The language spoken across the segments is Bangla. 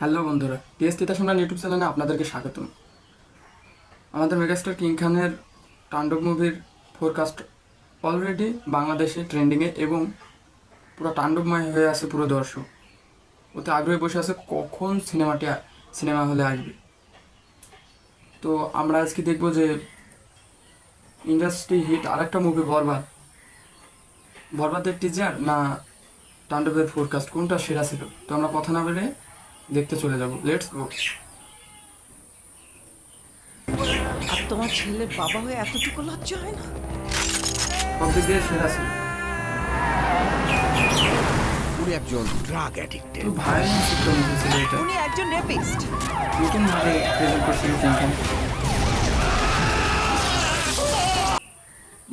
হ্যালো বন্ধুরা টিএস তিতাসোনার ইউটিউব চ্যানেলে আপনাদেরকে স্বাগতম। আমাদের মেগাস্টার কিং খানের তাণ্ডব মুভির ফোরকাস্ট অলরেডি বাংলাদেশে ট্রেন্ডিংয়ে এবং পুরো তাণ্ডবময় হয়ে আছে পুরো দর্শক। ওতে আগ্রহে বসে আছে কখন সিনেমাটি, সিনেমা হলে আসবে। তো আমরা আজকে দেখব যে ইন্ডাস্ট্রি হিট আরেকটা মুভি বরবাদ। বরবাদের টিজার না তাণ্ডবের ফোরকাস্ট কোনটা সেরা ছিল? তো আমরা কথা না বলে দেখতে চলে যাব। লেটস গো আর তোমার ছেলের বাবা হয়ে এতটুকু লজ্জা হয় না? দিয়ে সেরা ছিল। উনি একজন ড্রাগ অ্যাডিক্টেড তো ভাই চিত্র মুভি এটা? উনি একজন রেপিস্ট নতুন ভাবে প্রেজেন্ট করছিল কিংখান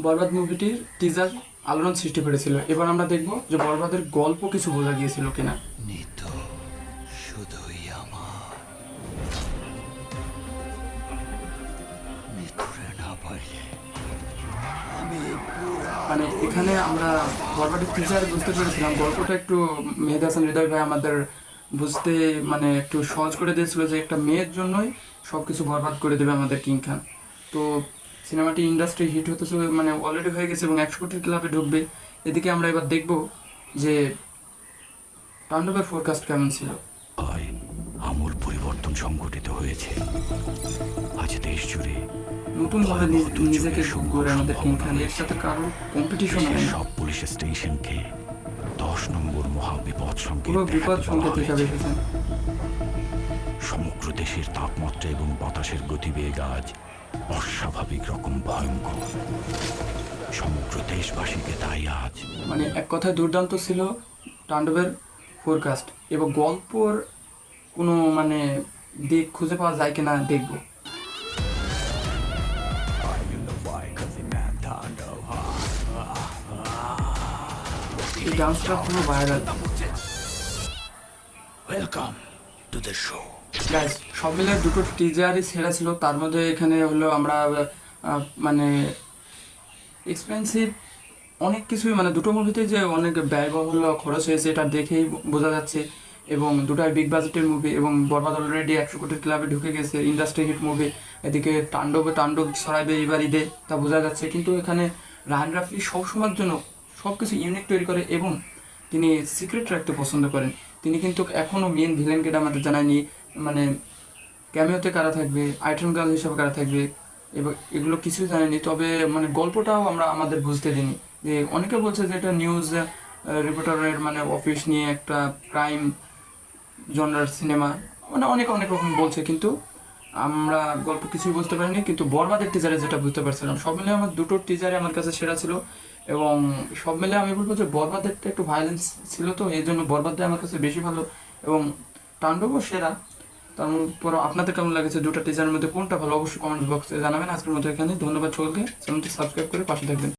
বরবাদ মুভিটির টিজার আলোড়ন সৃষ্টি করেছিল। এবার আমরা দেখব যে বরবাদের গল্প কিছু বোঝা গিয়েছিল কিনা। শুধুই আমার। না মানে এখানে আমরা টিজার বুঝতে পেরেছিলাম। গল্পটা একটু মেহেদ হাসান, হৃদয় ভাই আমাদের বুঝতে মানে একটু সহজ করে দিয়েছিল যে একটা মেয়ের জন্যই সব কিছু বরবাদ করে দেবে আমাদের কিং খান। তো সিনেমাটি ইন্ডাস্ট্রি হিট হতে মানে অলরেডি হয়ে গেছে এবং একশো কোটির ক্লাবে ঢুকবে। এদিকে আমরা এবার দেখব যে তাণ্ডবের ফোরকাস্ট কেমন ছিল। হয় আমূল পরিবর্তন সংঘটিত হয়েছে। আজ দেশ জুড়ে নতুনভাবে নিজ- নিজেকে গড়ে আমাদের কিং খান এর সাথে কারোর কম্পিটিশন হয় সব পুলিশ স্টেশনকে দশ নম্বর মহাবিপদ সংকেত বিপদ সংকেত হিসাবে এসেছেন। সমগ্র দেশের তাপমাত্রা এবং বাতাসের গতিবেগ আজ অস্বাভাবিক রকম ভয়ঙ্কর। সমগ্র দেশবাসীকে তাই আজ মানে এক কথায় দুর্দান্ত ছিল তাণ্ডবের ফোরকাস্ট এবং গল্পর কোনো মানে দিক খুঁজে পাওয়া যায় কিনা দেখব। এই ডান্সটা পুরো viral welcome to the show সব মিলে দুটো টিজারই সেরা ছিল তার মধ্যে এখানে হলো আমরা মানে এক্সপেন্সিভ অনেক কিছুই মানে দুটো মুভিতে যে অনেক ব্যয়বহুল খরচ হয়েছে, এটা দেখেই বোঝা যাচ্ছে। এবং দুটাই বিগ বাজেটের মুভি এবং বরবাদ অলরেডি একশো কোটির ক্লাবে ঢুকে গেছে ইন্ডাস্ট্রি হিট মুভি এদিকে তাণ্ডবে, তাণ্ডব ছড়াইবে এবার ঈদে তা বোঝা যাচ্ছে। কিন্তু এখানে রায়ন রাফি সবসময়ের জন্য সব কিছু ইউনিক তৈরি করে এবং তিনি সিক্রেট রাখতে পছন্দ করেন। তিনি কিন্তু এখনও মেন ভিলেনকে আমাদের জানায়নি। মানে ক্যামিওতে কারা থাকবে? আইটেম গার্ল হিসাবে কারা থাকবে? এবং এগুলো কিছুই জানেনি তবে মানে গল্পটাও আমরা আমাদের বুঝতে দিইনি। যে অনেকে বলছে যে এটা নিউজ রিপোর্টারের মানে অফিস নিয়ে একটা ক্রাইম জনরার সিনেমা মানে অনেক অনেক রকম বলছে, কিন্তু আমরা গল্প কিছুই বুঝতে পারিনি। কিন্তু বরবাদের টিজারে যেটা বুঝতে পারছিলাম, সব মিলে আমার দুটো টিজারে আমার কাছে সেরা ছিল। এবং সব মিলে আমি বলব যে বরবাদেরটা একটু ভায়োলেন্স ছিল তো, এই জন্য বরবাদটা আমার কাছে বেশি ভালো। এবং তাণ্ডবও সেরা। তারপর আপনাদের কেমন লাগেছে? দুটো টিজারের মধ্যে কোনটা ভালো, অবশ্যই কমেন্ট বক্সে জানাবেন। আজকের মতো এখানে ধন্যবাদ সকলকে। চ্যানেলটি সাবস্ক্রাইব করে পাশে থাকবেন।